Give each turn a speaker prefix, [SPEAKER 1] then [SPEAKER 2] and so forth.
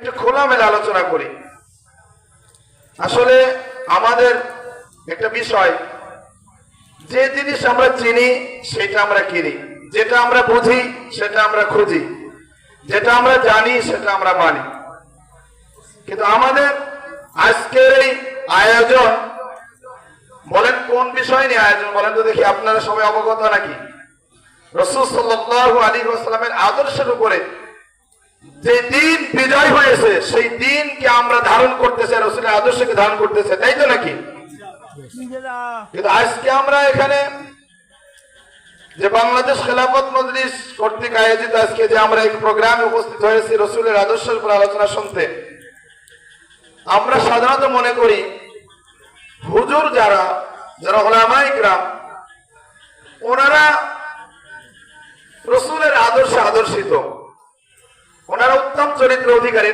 [SPEAKER 1] একটু খোলামেলা আলোচনা করি। আসলে আমাদের একটা বিষয়, যে জিনিস আমরা চিনি, সেটা আমরা কিনি। যেটা আমরা বুঝি, সেটা আমরা খুঁজি। যেটা আমরা জানি, সেটা আমরা মানি। কিন্তু আমাদের আজকের এই আয়োজন, বলেন কোন বিষয় নিয়ে আয়োজন? বলেন তো দেখি, আপনারা সবাই অবগত নাকি? রসুল সাল্লাহ আলী আসসালামের আদর্শের উপরে যে দিন বিজয় হয়েছে সেই দিনকে আমরা ধারণ করতেছে রসুলের আদর্শকে ধারণ করতেছে তাই তো নাকি? কিন্তু আজকে আমরা এখানে যে বাংলাদেশ খেলাফত মজলিস কর্তৃক আয়োজিত আজকে যে আমরা এই প্রোগ্রামে উপস্থিত হয়েছি রসুলের আদর্শের উপর আলোচনা শুনতে আমরা সাধারণত মনে করি হুজুর যারা যারা হলামাই গ্রাম ওনারা রসুলের আদর্শে আদর্শিত। ওনারা উত্তম চরিত্র অধিকারী।